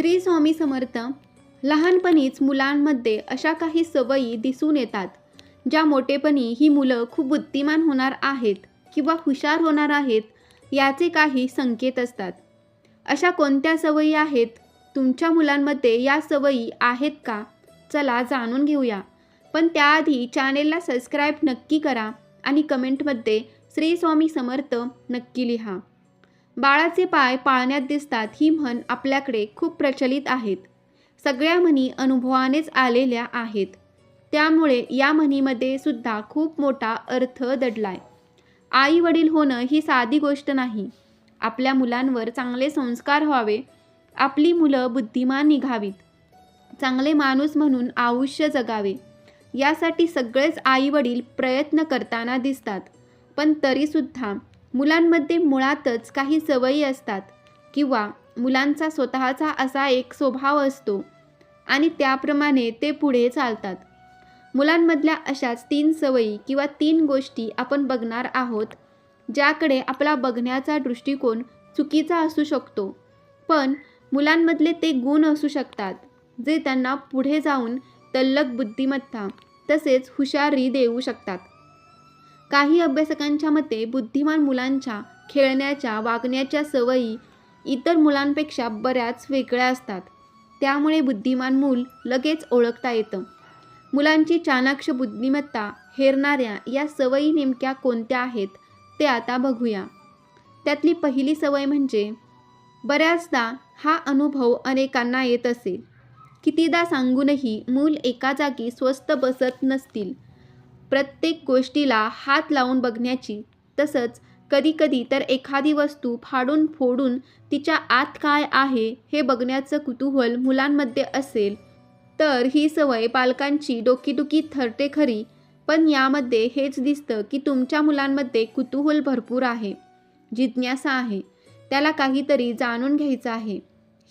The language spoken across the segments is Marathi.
श्री स्वामी समर्थ लहानपणीच मुलांमध्ये अशा काही सवयी दिसून येतात ज्या मोठेपणी ही मुलं खूप बुद्धिमान होणार आहेत किंवा हुशार होणार आहेत याचे काही संकेत असतात. अशा कोणत्या सवयी आहेत? तुमच्या मुलांमध्ये या सवयी आहेत का? चला जाणून घेऊया. पण त्याआधी चॅनेलला सबस्क्राईब नक्की करा आणि कमेंटमध्ये श्री स्वामी समर्थ नक्की लिहा. बाळाचे पाय पाळण्यात दिसतात ही म्हण आपल्याकडे खूप प्रचलित आहेत. सगळ्या म्हणी अनुभवानेच आलेल्या आहेत. त्यामुळे या म्हणीमध्ये सुद्धा खूप मोठा अर्थ दडलाय. आई वडील होणं ही साधी गोष्ट नाही. आपल्या मुलांवर चांगले संस्कार व्हावे. आपली मुलं बुद्धिमान निघावीत. चांगले माणूस म्हणून आयुष्य जगावे. यासाठी सगळेच आई वडील प्रयत्न करताना दिसतात. पण तरीसुद्धा मुलांमध्ये मुळातच काही सवयी असतात किंवा मुलांचा स्वतःचा असा एक स्वभाव असतो आणि त्याप्रमाणे ते पुढे चालतात. मुलांमधल्या अशाच तीन सवयी किंवा तीन गोष्टी आपण बघणार आहोत ज्याकडे आपला बघण्याचा दृष्टिकोन चुकीचा असू शकतो. पण मुलांमधले ते गुण असू शकतात जे त्यांना पुढे जाऊन तल्लक बुद्धिमत्ता तसेच हुशारी देऊ शकतात. काही अभ्यासकांच्या मते बुद्धिमान मुलांच्या खेळण्याच्या वागण्याच्या सवयी इतर मुलांपेक्षा बऱ्याच वेगळ्या असतात. त्यामुळे बुद्धिमान मूल लगेच ओळखता येतं. मुलांची चाणाक्ष बुद्धिमत्ता हेरणाऱ्या या सवयी नेमक्या कोणत्या आहेत ते आता बघूया. त्यातली पहिली सवय म्हणजे बऱ्याचदा हा अनुभव अनेकांना येत असेल कितीदा सांगूनही मूल एका जागी स्वस्त बसत नसतील प्रत्येक गोष्टीला हात लावून बघण्याची. तसंच कधीकधी तर एखादी वस्तू फाडून फोडून तिच्या आत काय आहे हे बघण्याचं कुतूहल मुलांमध्ये असेल. तर ही सवय पालकांची डोकीदुखी ठरते खरी पण यामध्ये हेच दिसतं की तुमच्या मुलांमध्ये कुतूहल भरपूर आहे. जिज्ञासा आहे. त्याला काहीतरी जाणून घ्यायचं आहे.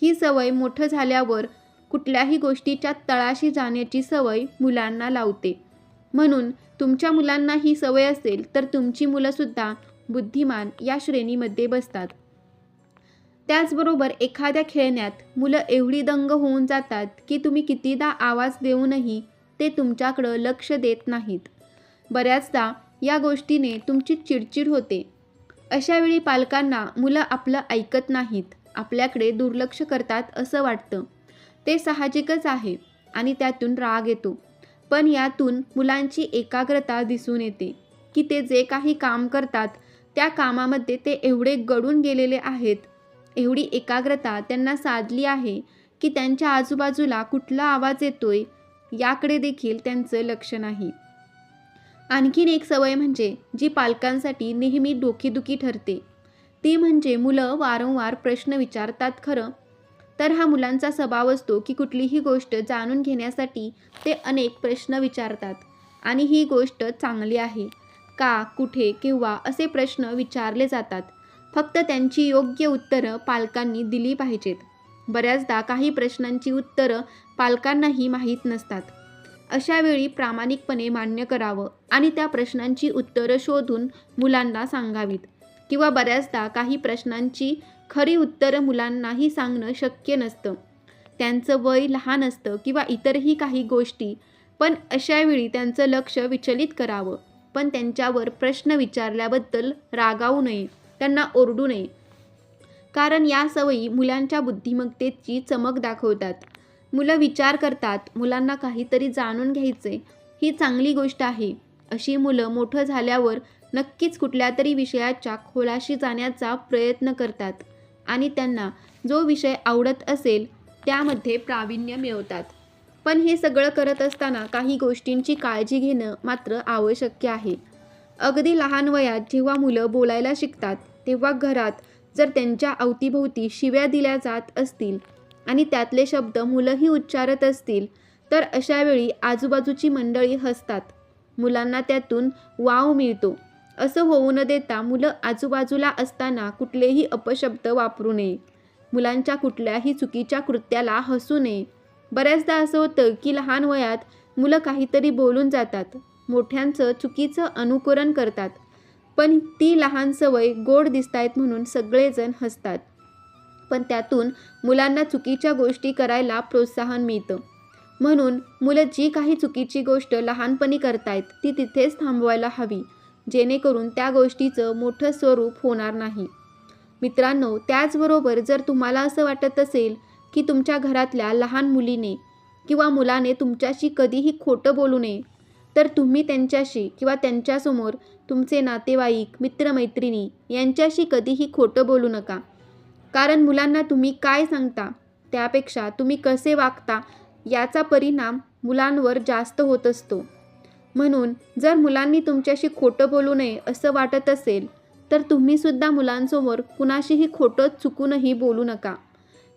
ही सवय मोठं झाल्यावर कुठल्याही गोष्टीच्या तळाशी जाण्याची सवय मुलांना लावते. म्हणून तुमच्या मुलांना ही सवय असेल तर तुमची मुलंसुद्धा बुद्धिमान या श्रेणीमध्ये बसतात. त्याचबरोबर एखाद्या खेळण्यात मुलं एवढी दंग होऊन जातात की तुम्ही कितीदा आवाज देऊनही ते तुमच्याकडं लक्ष देत नाहीत. बऱ्याचदा या गोष्टीने तुमची चिडचिड होते. अशावेळी पालकांना मुलं आपलं ऐकत नाहीत आपल्याकडे दुर्लक्ष करतात असं वाटतं. ते साहजिकच आहे आणि त्यातून राग येतो. पण यातून मुलांची एकाग्रता दिसून येते की ते जे काही काम करतात त्या कामामध्ये ते एवढे गडून गेलेले आहेत. एवढी एकाग्रता त्यांना साधली आहे की त्यांच्या आजूबाजूला कुठला आवाज येतोय याकडे देखील त्यांचं लक्ष नाही. आणखीन एक सवय म्हणजे जी पालकांसाठी नेहमी डोकेदुखी ठरते. ती म्हणजे मुलं वारंवार प्रश्न विचारतात खरं तर हा मुलांचा स्वभाव असतो की कुठलीही गोष्ट जाणून घेण्यासाठी ते अनेक प्रश्न विचारतात. आणि ही गोष्ट चांगली आहे. का कुठे किंवा असे प्रश्न विचारले जातात. फक्त त्यांची योग्य उत्तरं पालकांनी दिली पाहिजेत. बऱ्याचदा काही प्रश्नांची उत्तरं पालकांनाही माहीत नसतात. अशावेळी प्रामाणिकपणे मान्य करावं आणि त्या प्रश्नांची उत्तरं शोधून मुलांना सांगावीत. किंवा बऱ्याचदा काही प्रश्नांची खरी उत्तरं मुलांनाही सांगणं शक्य नसतं. त्यांचं वय लहान असतं किंवा इतरही काही गोष्टी पण अशावेळी त्यांचं लक्ष विचलित करावं. पण त्यांच्यावर प्रश्न विचारल्याबद्दल रागावू नये त्यांना ओरडू नये. कारण या सवयी मुलांच्या बुद्धिमत्तेची चमक दाखवतात. मुलं विचार करतात मुलांना काहीतरी जाणून घ्यायचे ही चांगली गोष्ट आहे. अशी मुलं मोठं झाल्यावर नक्कीच कुठल्या तरी विषयाच्या खोलाशी जाण्याचा प्रयत्न करतात. आणि त्यांना जो विषय आवडत असेल त्यामध्ये प्रावीण्य मिळवतात. पण हे सगळं करत असताना काही गोष्टींची काळजी घेणं मात्र आवश्यक आहे. अगदी लहान वयात जेव्हा मुलं बोलायला शिकतात तेव्हा घरात जर त्यांच्या अवतीभोवती शिव्या दिल्या जात असतील आणि त्यातले शब्द मुलंही उच्चारत असतील तर अशावेळी आजूबाजूची मंडळी हसतात. मुलांना त्यातून वाव मिळतो. असं होऊ न देता मुलं आजूबाजूला असताना कुठलेही अपशब्द वापरू नये. मुलांच्या कुठल्याही चुकीच्या कृत्याला हसू नये. बऱ्याचदा असं होतं की लहान वयात मुलं काहीतरी बोलून जातात. मोठ्यांचं चुकीचं अनुकरण करतात. पण ती लहान सवय गोड दिसतायत म्हणून सगळेजण हसतात. पण त्यातून मुलांना चुकीच्या गोष्टी करायला प्रोत्साहन मिळतं. म्हणून मुलं जी काही चुकीची गोष्ट लहानपणी करतायत ती तिथेच थांबवायला हवी. जेणेकरून त्या गोष्टीचं मोठं स्वरूप होणार नाही. मित्रांनो त्याचबरोबर जर तुम्हाला असं वाटत असेल की तुमच्या घरातल्या लहान मुलीने किंवा मुलाने तुमच्याशी कधीही खोटं बोलू नये तर तुम्ही त्यांच्याशी किंवा त्यांच्यासमोर तुमचे नातेवाईक मित्रमैत्रिणी यांच्याशी कधीही खोटं बोलू नका. कारण मुलांना तुम्ही काय सांगता त्यापेक्षा तुम्ही कसे वागता याचा परिणाम मुलांवर जास्त होत असतो. म्हणून जर मुलांनी तुमच्याशी खोटं बोलू नये असं वाटत असेल तर तुम्हीसुद्धा मुलांसमोर कुणाशीही खोटं चुकूनही बोलू नका.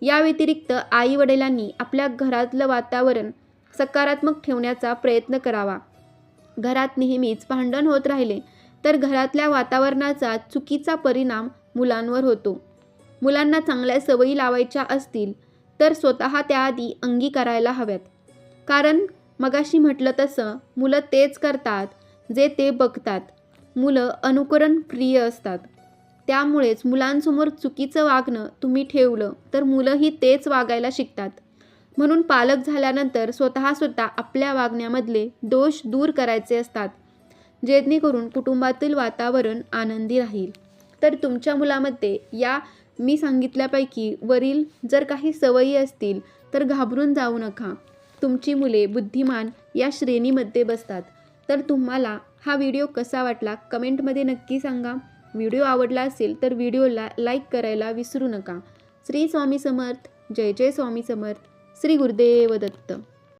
या व्यतिरिक्त आई वडिलांनी आपल्या घरातलं वातावरण सकारात्मक ठेवण्याचा प्रयत्न करावा. घरात नेहमीच भांडण होत राहिले तर घरातल्या वातावरणाचा चुकीचा परिणाम मुलांवर होतो. मुलांना चांगल्या सवयी लावायच्या असतील तर स्वतः त्याआधी अंगीकारायला हव्यात. कारण मगाशी म्हटलं तसं मुलं तेच करतात जे ते बघतात. मुलं अनुकरण प्रिय असतात. त्यामुळेच मुलांसमोर चुकीचं वागणं तुम्ही ठेवलं तर मुलंही तेच वागायला शिकतात. म्हणून पालक झाल्यानंतर स्वतः स्वतः आपल्या वागण्यामधले दोष दूर करायचे असतात जेणेकरून कुटुंबातील वातावरण आनंदी राहील. तर तुमच्या मुलामध्ये या मी सांगितल्यापैकी वरील जर काही सवयी असतील तर घाबरून जाऊ नका. तुमची मुले बुद्धिमान या श्रेणीमध्ये बसतात. तर तुम्हाला हा व्हिडिओ कसा वाटला कमेंटमध्ये नक्की सांगा. व्हिडिओ आवडला असेल तर व्हिडिओला लाईक करायला विसरू नका. श्री स्वामी समर्थ. जय जय स्वामी समर्थ. श्री गुरुदेव दत्त.